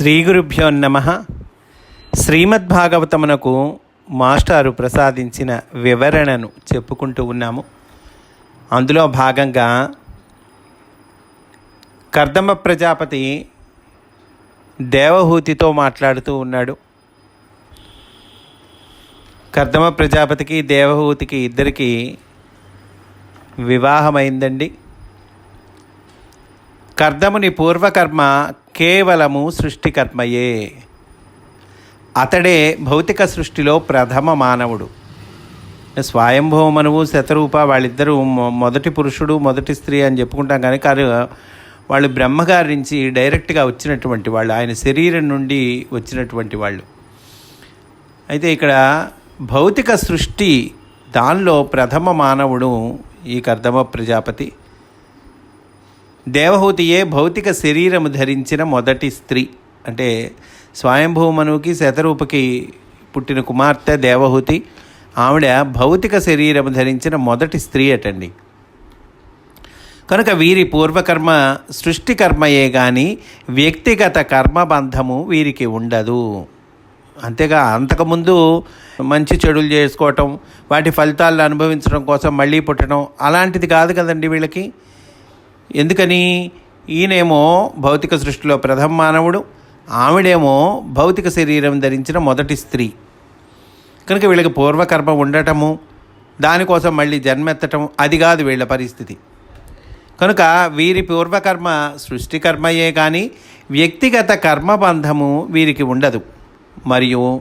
శ్రీ గురుభ్యో నమ. శ్రీమద్భాగవతమునకు మాస్టారు ప్రసాదించిన వివరణను చెప్పుకుంటూ ఉన్నాము. అందులో భాగంగా కర్దమ ప్రజాపతి దేవహూతితో మాట్లాడుతూ ఉన్నాడు. కర్దమ ప్రజాపతికి దేవహూతికి ఇద్దరికి వివాహమైందండి. కర్దముని పూర్వకర్మ కేవలము సృష్టికర్మయే. అతడే భౌతిక సృష్టిలో ప్రథమ మానవుడు. స్వయంభవమనువు శతరూప వాళ్ళిద్దరూ మొ- మొదటి పురుషుడు మొదటి స్త్రీ అని చెప్పుకుంటాం కానీ కానీ వాళ్ళు బ్రహ్మగారి నుంచి డైరెక్ట్గా వచ్చినటువంటి వాళ్ళు ఆయన శరీరం నుండి వచ్చినటువంటి వాళ్ళు. అయితే ఇక్కడ భౌతిక సృష్టి దానిలో ప్రథమ మానవుడు ఈ కర్దమ ప్రజాపతి. దేవహూతియే భౌతిక శరీరము ధరించిన మొదటి స్త్రీ. అంటే స్వయంభూమనుకి శతరూపకి పుట్టిన కుమార్తె దేవహూతి ఆవిడ భౌతిక శరీరము ధరించిన మొదటి స్త్రీ అటండి. కనుక వీరి పూర్వకర్మ సృష్టి కర్మయే కానీ వ్యక్తిగత కర్మబంధము వీరికి ఉండదు. అంతేగా అంతకుముందు మంచి చెడులు చేసుకోవటం వాటి ఫలితాలను అనుభవించడం కోసం మళ్ళీ పుట్టడం అలాంటిది కాదు కదండి వీళ్ళకి. ఎందుకని? ఈయనేమో భౌతిక సృష్టిలో ప్రథమ మానవుడు ఆవిడేమో భౌతిక శరీరం ధరించిన మొదటి స్త్రీ. కనుక వీళ్ళకి పూర్వకర్మ ఉండటము దానికోసం మళ్ళీ జన్మెత్తటం అది కాదు వీళ్ళ పరిస్థితి. కనుక వీరి పూర్వకర్మ సృష్టికర్మయే కానీ వ్యక్తిగత కర్మబంధము వీరికి ఉండదు. మరియు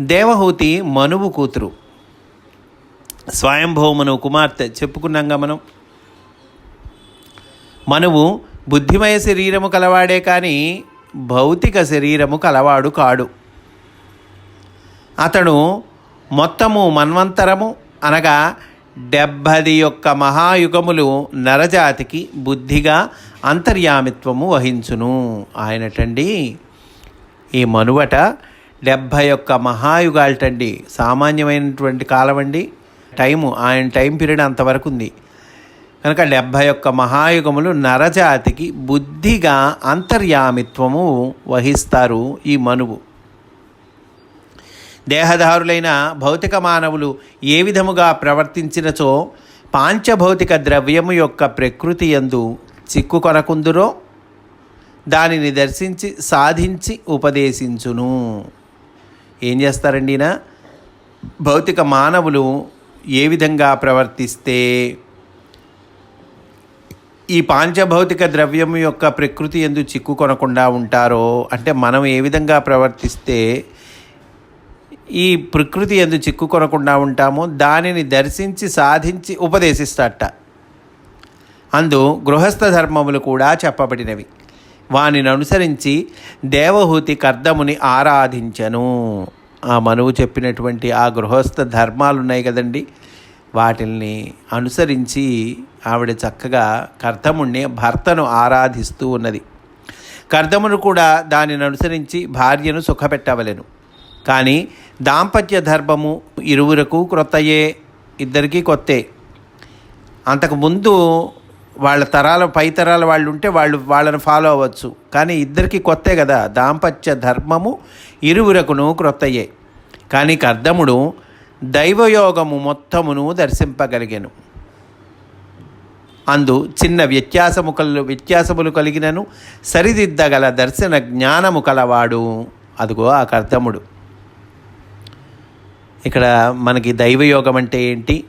దేవహూతి మనువు కూతురు. స్వయంభౌమను కుమార్తె చెప్పుకున్నాంగా మనం. మనము బుద్ధిమయ శరీరము కలవాడే కానీ భౌతిక శరీరము కలవాడు కాడు. అతడు మొత్తము మన్వంతరము అనగా డెబ్బది యొక్క మహాయుగములు నరజాతికి బుద్ధిగా అంతర్యామిత్వము వహించును. ఆయనటండి ఈ మనువట డెబ్భై యొక్క మహాయుగాలటండి. సామాన్యమైనటువంటి కాలం అండి టైము ఆయన టైం పీరియడ్ అంతవరకు ఉంది కనుక డెబ్భై ఒక్క మహాయుగములు నరజాతికి బుద్ధిగా అంతర్యామిత్వము వహిస్తారు ఈ మనువు. దేహదారులైన భౌతిక మానవులు ఏ విధముగా ప్రవర్తించినచో పాంచభౌతిక ద్రవ్యము యొక్క ప్రకృతి యందు చిక్కుకొనకుందురో దానిని దర్శించి సాధించి ఉపదేశించును. ఏం చేస్తారండినా భౌతిక మానవులు ఏ విధంగా ప్రవర్తిస్తే ఈ పాంచభౌతిక ద్రవ్యం యొక్క ప్రకృతి ఎందు చిక్కుకొనకుండా ఉంటారో అంటే మనం ఏ విధంగా ప్రవర్తిస్తే ఈ ప్రకృతి ఎందు చిక్కుకొనకుండా ఉంటామో దానిని దర్శించి సాధించి ఉపదేశిస్తాట అందు గృహస్థ ధర్మములు కూడా చెప్పబడినవి. వానిని అనుసరించి దేవహూతి కర్దముని ఆరాధించను. ఆ మనువు చెప్పినటువంటి ఆ గృహస్థ ధర్మాలు ఉన్నాయి కదండి. వాటిల్ని అనుసరించి ఆవిడ చక్కగా కర్తముణ్ణి భర్తను ఆరాధిస్తూ ఉన్నది. కర్తమును కూడా దానిని అనుసరించి భార్యను సుఖపెట్టవలెను. కానీ దాంపత్య ధర్మము ఇరువురకు క్రొత్తయే ఇద్దరికీ కొత్తే అంతకుముందు వాళ్ళ తరాల పై తరాల వాళ్ళు ఉంటే వాళ్ళు వాళ్ళని ఫాలో అవ్వచ్చు. కానీ ఇద్దరికి కొత్తే కదా దాంపత్య ధర్మము ఇరువురకును క్రొత్తయే. కానీ కర్దముడు దైవయోగము మొత్తమును దర్శింపగలిగాను. అందు చిన్న వ్యత్యాసము కల్ వ్యత్యాసములు కలిగినను సరిదిద్దగల దర్శన జ్ఞానము కలవాడు. అదిగో ఆ కర్తముడు. ఇక్కడ మనకి దైవయోగం అంటే ఏంటి?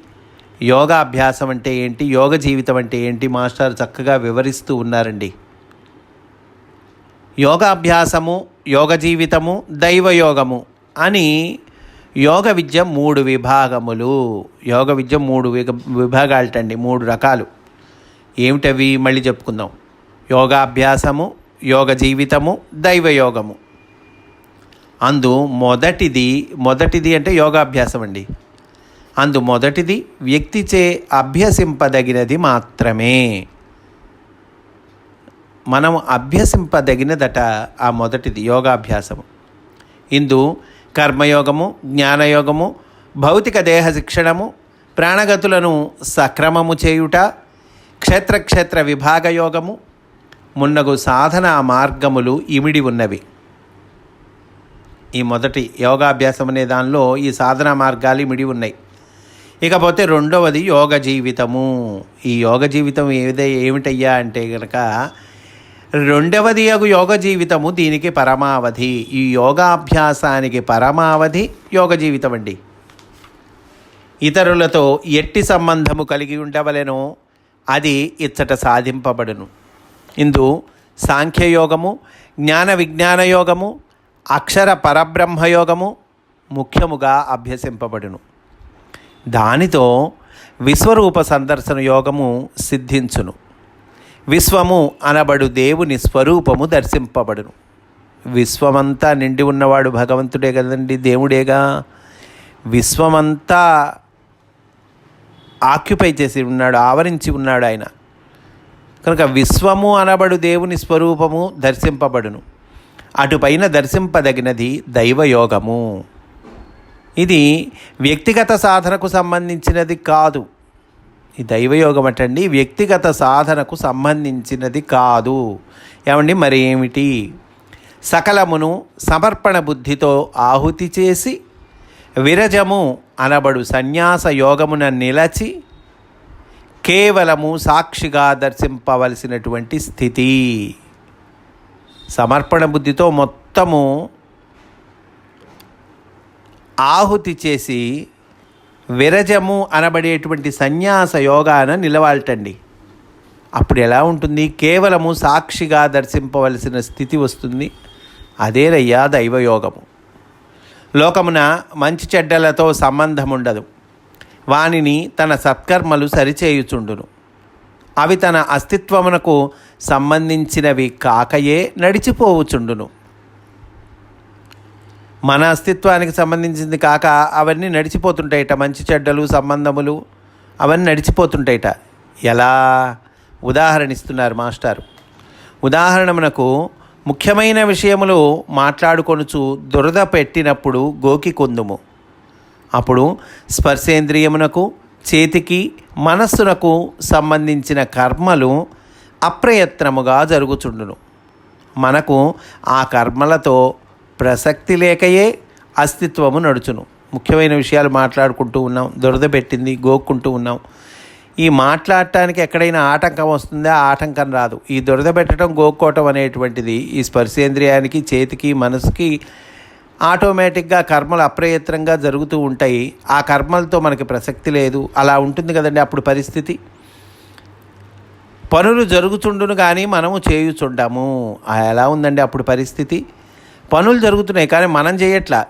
యోగాభ్యాసం అంటే ఏంటి? యోగ జీవితం అంటే ఏంటి? మాస్టర్ చక్కగా వివరిస్తూ ఉన్నారండి. యోగాభ్యాసము యోగ జీవితము దైవయోగము అని యోగ విద్య మూడు విభాగములు. యోగ విద్య మూడు విభాగాలటండి మూడు రకాలు. ఏమిటవి? మళ్ళీ చెప్పుకుందాం. యోగాభ్యాసము యోగ జీవితము దైవయోగము అందు మొదటిది మొదటిది అంటే యోగాభ్యాసం అండి అందు మొదటిది వ్యక్తిచే అభ్యసింపదగినది మాత్రమే. మనం అభ్యసింపదగినదట ఆ మొదటిది యోగాభ్యాసము. ఇందు కర్మయోగము జ్ఞానయోగము భౌతిక దేహ శిక్షణము ప్రాణగతులను సక్రమము చేయుట క్షేత్రక్షేత్ర విభాగయోగము మున్నగు సాధనా మార్గములు ఇమిడి ఉన్నవి. ఈ మొదటి యోగాభ్యాసం అనే దానిలో ఈ సాధనా మార్గాలు ఇమిడి ఉన్నాయి. ఇకపోతే రెండవది యోగ జీవితము. ఈ యోగ జీవితం ఏదే ఏమిటయ్యా అంటే కనుక రెండవది యగు యోగ జీవితము దీనికి పరమావధి. ఈ యోగాభ్యాసానికి పరమావధి యోగ జీవితం అండి ఇతరులతో ఎట్టి సంబంధము కలిగి ఉండవలెనో. అది ఇచ్చట సాధింపబడును. ఇందు సాంఖ్యయోగము జ్ఞాన విజ్ఞాన యోగము అక్షర పరబ్రహ్మయోగము ముఖ్యముగా అభ్యసింపబడును. దానితో విశ్వరూప సందర్శన యోగము సిద్ధించును. విశ్వము అనబడు దేవుని స్వరూపము దర్శింపబడును. విశ్వమంతా నిండి ఉన్నవాడు భగవంతుడే కదండి దేవుడేగా? విశ్వమంతా ఆక్యుపై చేసి ఉన్నాడు ఆవరించి ఉన్నాడు ఆయన. కనుక విశ్వము అనబడు దేవుని స్వరూపము దర్శింపబడును. అటుపైన దర్శింపదగినది దైవయోగము. ఇది వ్యక్తిగత సాధనకు సంబంధించినది కాదు. ఈ దైవయోగం అటండి వ్యక్తిగత సాధనకు సంబంధించినది కాదు. ఏమండి? మరి ఏమిటి? సకలమును సమర్పణ బుద్ధితో ఆహుతి చేసి విరజము అనబడు సన్యాస యోగమున నిలచి కేవలము సాక్షిగా దర్శింపవలసినటువంటి స్థితి. సమర్పణ బుద్ధితో మొత్తము ఆహుతి చేసి విరజము అనబడేటువంటి సన్యాస యోగాన నిలవాలటండి. అప్పుడు ఎలా ఉంటుంది? కేవలము సాక్షిగా దర్శింపవలసిన స్థితి వస్తుంది. అదేనయ్యా దైవయోగము. లోకమున మంచి చెడ్డలతో సంబంధం ఉండదు వానిని తన సత్కర్మలు సరిచేయుచుండును. అవి తన అస్తిత్వమునకు సంబంధించినవి కాకయే నడిచిపోవుచుండును. మన అస్తిత్వానికి సంబంధించింది కాక అవన్నీ నడిచిపోతుంటాయట మంచి చెడ్డలు సంబంధములు అవన్నీ నడిచిపోతుంటాయట ఎలా? ఉదాహరణ ఇస్తున్నారు మాస్టారు. ఉదాహరణమునకు ముఖ్యమైన విషయములు మాట్లాడుకొనుచు దురద పెట్టినప్పుడు గోకి కొందుము. అప్పుడు స్పర్శేంద్రియమునకు చేతికి మనస్సునకు సంబంధించిన కర్మలు అప్రయత్నముగా జరుగుచుండును. మనకు ఆ కర్మలతో ప్రసక్తి లేకయే అస్తిత్వము నడుచును. ముఖ్యమైన విషయాలు మాట్లాడుకుంటూ ఉన్నాం దురద పెట్టింది గోక్కుంటూ ఉన్నాం. ఈ మాట్లాడటానికి ఎక్కడైనా ఆటంకం వస్తుందా? ఆటంకం రాదు. ఈ దురద పెట్టడం గోక్కోవటం అనేటువంటిది ఈ స్పర్శేంద్రియానికి చేతికి మనసుకి ఆటోమేటిక్గా కర్మలు అప్రయత్నంగా జరుగుతూ ఉంటాయి. ఆ కర్మలతో మనకి ప్రసక్తి లేదు. అలా ఉంటుంది కదండి అప్పుడు పరిస్థితి. పనులు జరుగుతుండును కానీ మనము చేయుచుండము. ఎలా ఉందండి అప్పుడు పరిస్థితి? పనులు జరుగుతున్నాయి కానీ మనం చేయట్లా.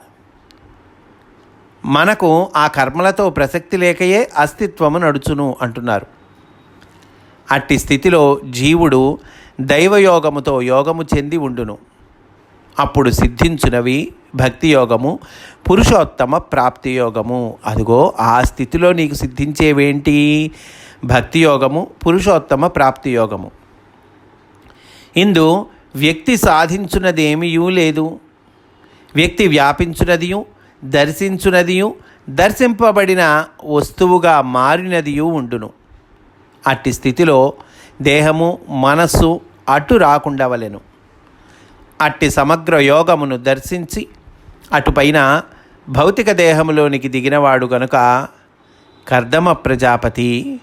మనకు ఆ కర్మలతో ప్రసక్తి లేకయే అస్తిత్వము నడుచును అంటున్నారు. అట్టి స్థితిలో జీవుడు దైవయోగముతో యోగము చెంది ఉండును. అప్పుడు సిద్ధించునవి భక్తి యోగము పురుషోత్తమ ప్రాప్తి యోగము అదిగో ఆ స్థితిలో నీకు సిద్ధించేవేంటి? భక్తి యోగము పురుషోత్తమ ప్రాప్తి యోగము ఇందు వ్యక్తి సాధించున్నదేమీయూ లేదు. వ్యక్తి వ్యాపించున్నదియు దర్శించునదియు దర్శింపబడిన వస్తువుగా మారినదియు ఉండును. అట్టి స్థితిలో దేహము మనస్సు అటు రాకుండవలెను అట్టి సమగ్ర యోగమును దర్శించి అటుపైన భౌతిక దేహములోనికి దిగినవాడు గనుక కర్దమ ప్రజాపతి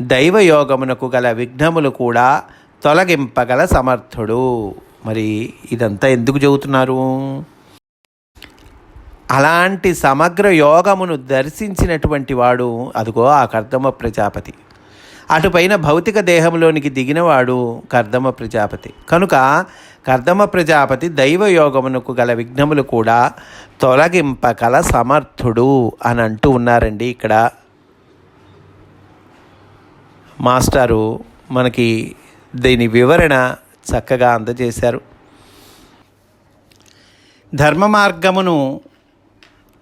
దైవయోగమునకు గల విఘ్నములు కూడా తొలగింపగల సమర్థుడు. మరి ఇదంతా ఎందుకు చెబుతున్నారు? అలాంటి సమగ్ర యోగమును దర్శించినటువంటి వాడు అదిగో ఆ కర్దమ ప్రజాపతి. అటుపైన భౌతిక దేహంలోనికి దిగినవాడు కర్దమ ప్రజాపతి. కనుక కర్దమ ప్రజాపతి దైవయోగమునకు గల విఘ్నములు కూడా తొలగింపగల సమర్థుడు అని అంటూ ఉన్నారండి ఇక్కడ. మాస్టారు మనకి దీని వివరణ చక్కగా అందజేశారు. ధర్మ మార్గమును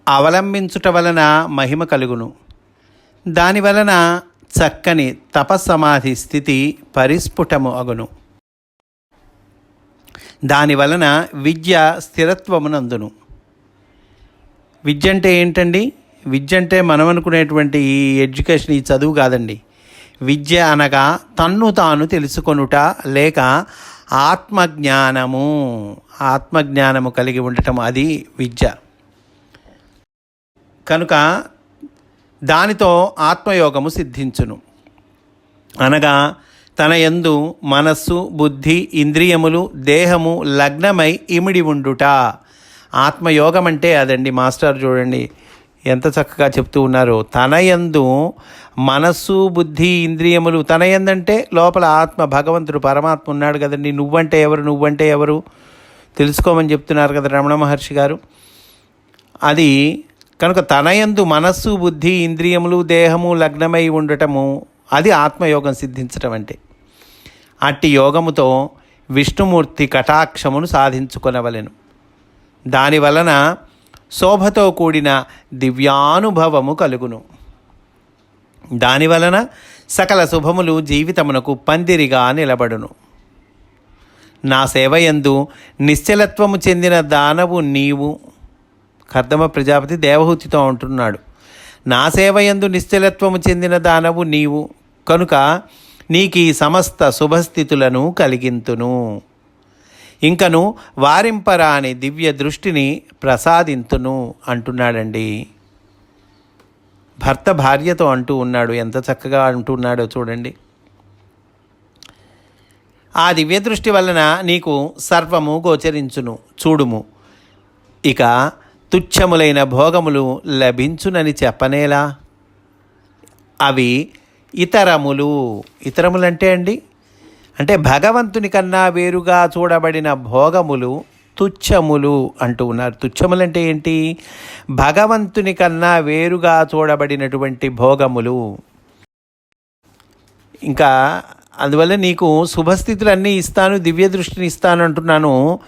అవలంబించుట వలన మహిమ కలుగును. దాని వలన చక్కని తపస్సమాధి స్థితి పరిస్ఫుటము అగును. దాని వలన విద్య స్థిరత్వమునందును. విద్య అంటే ఏంటండి? విద్య అంటే మనం అనుకునేటువంటి ఈ ఎడ్యుకేషన్ ఈ చదువు కాదండి. విద్య అనగా తన్ను తాను తెలుసుకొనుట లేక ఆత్మజ్ఞానము. ఆత్మజ్ఞానము కలిగి ఉండటం అది విద్య. కనుక దానితో ఆత్మయోగము సిద్ధించును. అనగా తన యందు మనస్సు బుద్ధి ఇంద్రియములు దేహము లగ్నమై ఇమిడి ఉండుట. ఆత్మయోగం అంటే అదండి మాస్టర్ చూడండి ఎంత చక్కగా చెప్తూ ఉన్నారు. తన యందు మనస్సు బుద్ధి ఇంద్రియములు తన ఎందంటే లోపల ఆత్మ భగవంతుడు పరమాత్మ ఉన్నాడు కదండి. నువ్వంటే ఎవరు నువ్వంటే ఎవరు? తెలుసుకోమని చెప్తున్నారు కదా రమణ మహర్షి గారు. అది కనుక తనయందు మనస్సు బుద్ధి ఇంద్రియములు దేహము లగ్నమై ఉండటము అది ఆత్మయోగం సిద్ధించటం అంటే. అట్టి యోగముతో విష్ణుమూర్తి కటాక్షమును సాధించుకొనవలెను. దాని వలన శోభతో కూడిన దివ్యానుభవము కలుగును. దాని వలన సకల శుభములు జీవితమునకు పందిరిగా నిలబడును. నా సేవయందు నిశ్చలత్వము చెందిన దానవు నీవు. కర్దమ ప్రజాపతి దేవహూతితో అంటున్నాడు నా సేవయందు నిశ్చలత్వము చెందిన దానవు నీవు కనుక నీకు ఈ సమస్త శుభస్థితులను కలిగింతును. ఇంకను వారింపరాని దివ్య దృష్టిని ప్రసాదింతును అంటున్నాడండి. భర్త భార్యతో అంటూ ఉన్నాడు ఎంత చక్కగా అంటున్నాడో చూడండి. ఆ దివ్య దృష్టి వలన నీకు సర్వము గోచరించును చూడుము. ఇక తుచ్చములైన భోగములు లభించునని చెప్పనేలా? అవి ఇతరములు. ఇతరములంటే అండి? అంటే భగవంతుని కన్నా వేరుగా చూడబడిన భోగములు తుచ్చములు అంటూ ఉన్నారు. తుచ్చములంటే ఏంటి? భగవంతుని కన్నా వేరుగా చూడబడినటువంటి భోగములు. ఇంకా అందువల్ల నీకు శుభస్థితులన్నీ ఇస్తాను దివ్య దృష్టిని ఇస్తాను అంటున్నాను.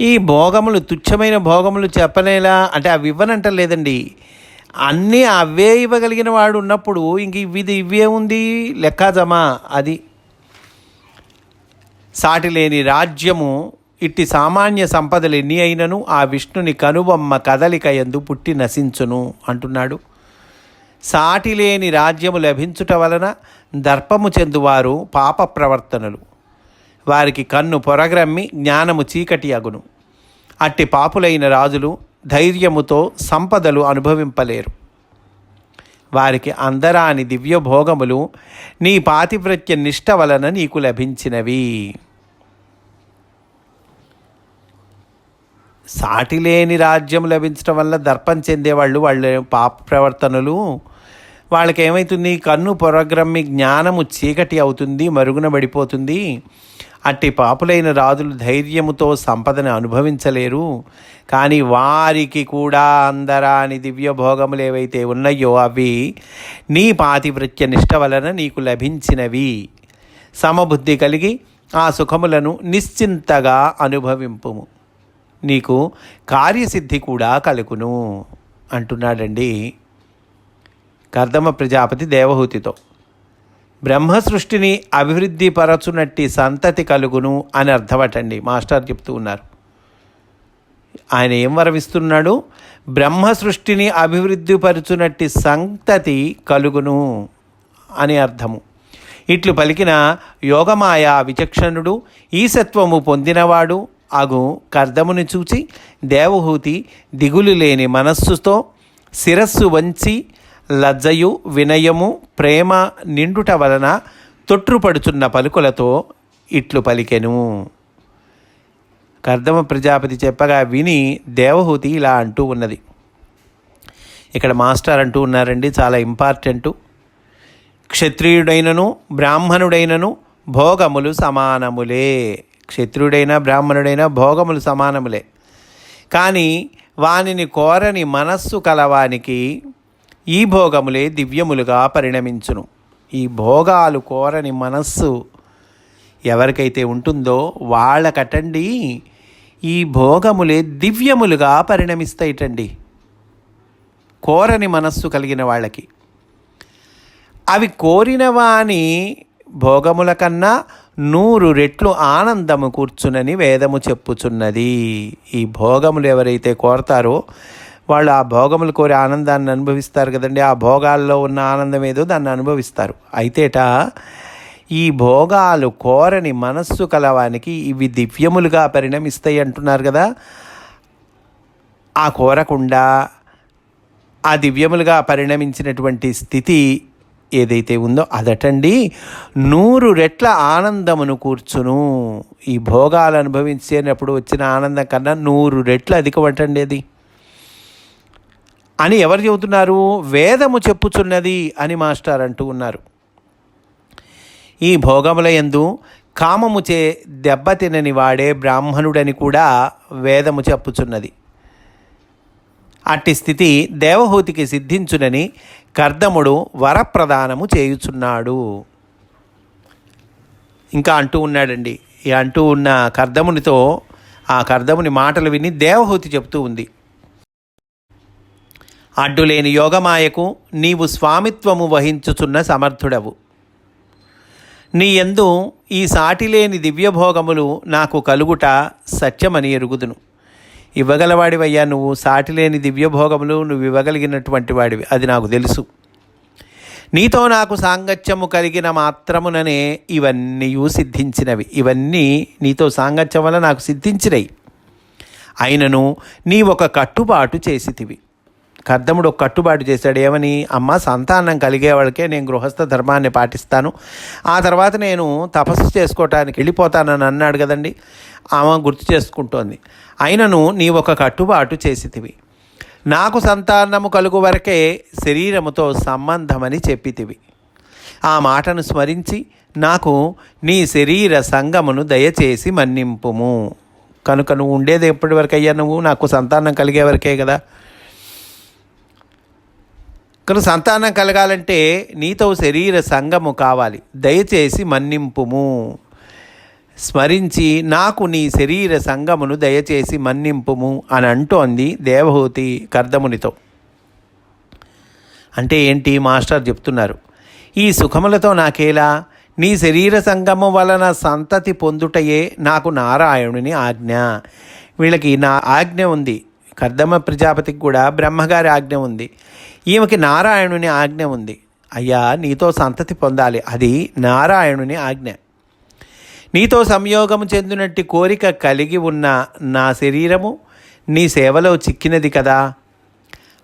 ఈ భోగములు తుచ్చమైన భోగములు చెప్పనేలా అంటే అవి ఇవ్వనంట లేదండి అన్నీ అవే ఇవ్వగలిగిన వాడు ఉన్నప్పుడు ఇంక ఇవిది ఇవే ఉంది లెక్కాజమా అది. సాటి లేని రాజ్యము ఇట్టి సామాన్య సంపదలు ఎన్ని అయినను ఆ విష్ణుని కనుబొమ్మ కదలిక ఎందు పుట్టి నశించును అంటున్నాడు. సాటి లేని రాజ్యము లభించుట వలన దర్పము చెందువారు పాప ప్రవర్తనలు. వారికి కన్ను పొరగ్రమ్మి జ్ఞానము చీకటి అగును. అట్టి పాపులైన రాజులు ధైర్యముతో సంపదలు అనుభవింపలేరు. వారికి అందరాని దివ్య భోగములు నీ పాతివ్రత్య నిష్ట వలన నీకు లభించినవి. సాటిలేని రాజ్యం లభించడం వల్ల దర్పం చెందేవాళ్ళు వాళ్ళ పాప ప్రవర్తనలు వాళ్ళకి ఏమవుతుంది కన్ను పొరగ్రమ్మి జ్ఞానము చీకటి అవుతుంది మరుగున పడిపోతుంది. అట్టి పాపులైన రాజులు ధైర్యముతో సంపదను అనుభవించలేరు. కానీ వారికి కూడా అందరాని దివ్య భోగములు ఏవైతే ఉన్నాయో అవి నీ పాతివృత్య నిష్ట వలన నీకు లభించినవి. సమబుద్ధి కలిగి ఆ సుఖములను నిశ్చింతగా అనుభవింపుము. నీకు కార్యసిద్ధి కూడా కలుగును అంటున్నాడండి. కర్దమ ప్రజాపతి దేవహూతితో. బ్రహ్మ సృష్టిని అభివృద్ధి పరచునట్టి సంతతి కలుగును అని అర్థమటండి. మాస్టర్ చెప్తూ ఉన్నారు. ఆయన ఏం వరమిస్తున్నాడు? బ్రహ్మ సృష్టిని అభివృద్ధి పరచునట్టి సంతతి కలుగును అని అర్థము. ఇట్లు పలికిన యోగమాయ విచక్షణుడు ఈసత్వము పొందినవాడు అగు కర్దముని చూచి దేవహూతి దిగులు లేని మనస్సుతో శిరస్సు వంచి లజ్జయు వినయము ప్రేమ నిండుట వలన తొట్టుపడుచున్న పలుకులతో ఇట్లు పలికెను. కర్దమ ప్రజాపతి చెప్పగా విని దేవహూతి ఇలా అంటూ ఉన్నది. ఇక్కడ మాస్టర్ అంటూ ఉన్నారండి చాలా ఇంపార్టెంటు. క్షత్రియుడైనను బ్రాహ్మణుడైనను భోగములు సమానములే. క్షత్రియుడైన బ్రాహ్మణుడైన భోగములు సమానములే. కానీ వానిని కోరని మనస్సు కలవానికి ఈ భోగములే దివ్యములుగా పరిణమించును. ఈ భోగాలు కోరని మనస్సు ఎవరికైతే ఉంటుందో వాళ్ళకటండి ఈ భోగములే దివ్యములుగా పరిణమిస్తాయిటండి. కోరని మనస్సు కలిగిన వాళ్ళకి. అవి కోరిన వాని భోగముల కన్నా నూరు రెట్లు ఆనందము కూర్చునని వేదము చెప్పుచున్నది. ఈ భోగములు ఎవరైతే కోరతారో వాళ్ళు ఆ భోగములు కోరి ఆనందాన్ని అనుభవిస్తారు కదండి. ఆ భోగాల్లో ఉన్న ఆనందం ఏదో దాన్ని అనుభవిస్తారు. అయితేట ఈ భోగాలు కోరని మనస్సు కలవానికి ఇవి దివ్యములుగా పరిణమిస్తాయి అంటున్నారు కదా. ఆ కోరకుండా ఆ దివ్యములుగా పరిణమించినటువంటి స్థితి ఏదైతే ఉందో అదటండి. నూరు రెట్ల ఆనందమును కూర్చును. ఈ భోగాలు అనుభవించేటప్పుడు వచ్చిన ఆనందం కన్నా నూరు రెట్లు అధికమటండి అది. అని ఎవరు చెబుతున్నారు? వేదము చెప్పుచున్నది అని మాస్టర్ అంటూ ఉన్నారు. ఈ భోగముల యందు కామము చే దెబ్బతినని వాడే బ్రాహ్మణుడని కూడా వేదము చెప్పుచున్నది. అట్టి స్థితి దేవహూతికి సిద్ధించునని కర్దముడు వరప్రదానము చేయుచున్నాడు. ఇంకా అంటూ ఉన్నాడండి. ఈ అంటూ ఉన్న కర్దమునితో ఆ కర్దముని మాటలు విని దేవహూతి చెప్తూ ఉంది. అడ్డులేని యోగమాయకు నీవు స్వామిత్వము వహించుచున్న సమర్థుడవు. నీ ఎందు ఈ సాటిలేని దివ్యభోగములు నాకు కలుగుట సత్యమని ఎరుగుదును. ఇవ్వగలవాడివయ్యా నువ్వు సాటిలేని దివ్యభోగములు నువ్వు ఇవ్వగలిగినటువంటి వాడివి అది నాకు తెలుసు. నీతో నాకు సాంగత్యము కలిగిన మాత్రముననే ఇవన్నీ సిద్ధించినవి. ఇవన్నీ నీతో సాంగత్యం వల్ల నాకు సిద్ధించినవి అయినను నీ ఒక కట్టుబాటు చేసితివి. కర్దముడు ఒక కట్టుబాటు చేశాడు. ఏమని? అమ్మ సంతానం కలిగే వాళ్ళకే నేను గృహస్థ ధర్మాన్ని పాటిస్తాను. ఆ తర్వాత నేను తపస్సు చేసుకోవటానికి వెళ్ళిపోతానని అన్నాడు కదండి. ఆమె గుర్తు చేసుకుంటోంది. అయినను నీ ఒక కట్టుబాటు చేసితివి. నాకు సంతానము కలుగు వరకే శరీరముతో సంబంధమని చెప్పితివి. ఆ మాటను స్మరించి నాకు నీ శరీర సంగమును దయచేసి మన్నింపుము. కనుక నువ్వు ఉండేది ఎప్పటి వరకు అయ్యా నువ్వు? నాకు సంతానం కలిగే వరకే కదా. కను సంతానం కలగాలంటే నీతో శరీర సంగము కావాలి. దయచేసి మన్నింపుము. స్మరించి నాకు నీ శరీర సంగమును దయచేసి మన్నింపుము అని అంటోంది దేవహూతి కర్దమునితో. అంటే ఏంటి మాస్టర్ చెప్తున్నారు? ఈ సుఖములతో నాకేలా? నీ శరీర సంగము వలన సంతతి పొందుటయే నాకు నారాయణుని ఆజ్ఞ. వీళ్ళకి నా ఆజ్ఞ ఉంది. కర్దమ ప్రజాపతికి కూడా బ్రహ్మగారి ఆజ్ఞ ఉంది. ఈమెకి నారాయణుని ఆజ్ఞ ఉంది. అయ్యా నీతో సంతతి పొందాలి. అది నారాయణుని ఆజ్ఞ. నీతో సంయోగము చెందినట్టు కోరిక కలిగి ఉన్న నా శరీరము నీ సేవలో చిక్కినది కదా.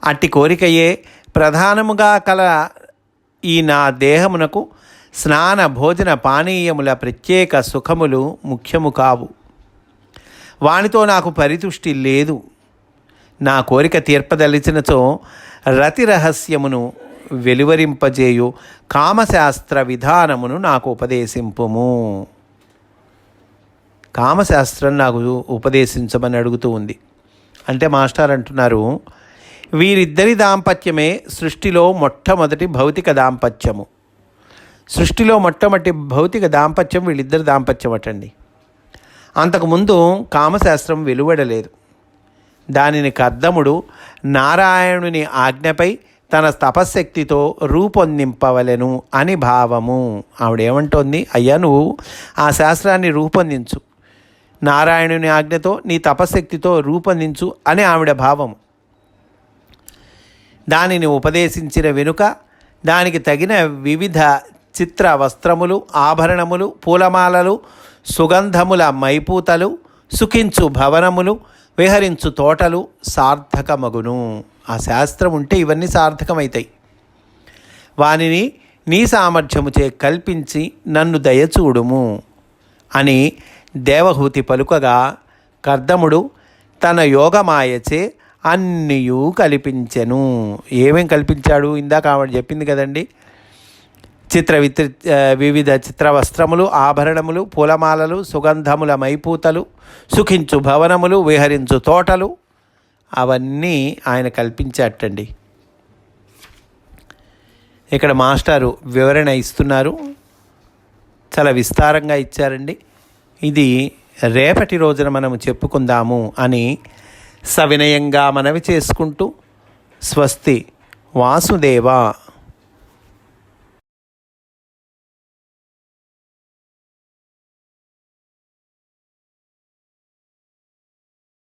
అట్టి కోరికయే ప్రధానముగా కల ఈ నా దేహమునకు స్నాన భోజన పానీయముల ప్రత్యేక సుఖములు ముఖ్యము కావు. వానితో నాకు పరితుష్టి లేదు. నా కోరిక తీర్పదలిచినచో రతి రహస్యమును వెలువరింపజేయు. కామశాస్త్ర విధానమును నాకు ఉపదేశింపుము. కామశాస్త్రం నాకు ఉపదేశించమని అడుగుతూ ఉంది. అంటే మాస్టర్ అంటున్నారు వీరిద్దరి దాంపత్యమే సృష్టిలో మొట్టమొదటి భౌతిక దాంపత్యము. సృష్టిలో మొట్టమొదటి భౌతిక దాంపత్యం వీళ్ళిద్దరి దాంపత్యం అటండి. అంతకుముందు కామశాస్త్రం వెలువడలేదు. దానిని కర్దముడు నారాయణుని ఆజ్ఞపై తన తపశ్శక్తితో రూపొందింపవలెను అని భావము. ఆవిడేమంటోంది? అయ్యా నువ్వు ఆ శాస్త్రాన్ని రూపొందించు. నారాయణుని ఆజ్ఞతో నీ తపశ్శక్తితో రూపొందించు అని ఆవిడ భావము. దానిని ఉపదేశించిన వెనుక దానికి తగిన వివిధ చిత్ర వస్త్రములు ఆభరణములు పూలమాలలు సుగంధముల మైపూతలు సుఖించు భవనములు విహరించు తోటలు సార్థకమగును. ఆ శాస్త్రం ఉంటే ఇవన్నీ సార్థకమవుతాయి వానిని నీ సామర్థ్యముచే కల్పించి నన్ను దయచూడుము అని దేవహూతి పలుకగా కర్దముడు తన యోగమాయచే అన్నియూ కల్పించెను. ఏమేం కల్పించాడు? ఇందాక ఆవిడ చెప్పింది కదండి చిత్ర విత్రి వివిధ చిత్ర వస్త్రములు ఆభరణములు పూలమాలలు సుగంధముల మైపూతలు సుఖించు భవనములు విహరించు తోటలు అవన్నీ ఆయన కల్పించేటండి ఇక్కడ మాస్టారు వివరణ ఇస్తున్నారు. చాలా విస్తారంగా ఇచ్చారండి. ఇది రేపటి రోజున మనము చెప్పుకుందాము అని సవినయంగా మనవి చేసుకుంటూ స్వస్తి వాసుదేవ.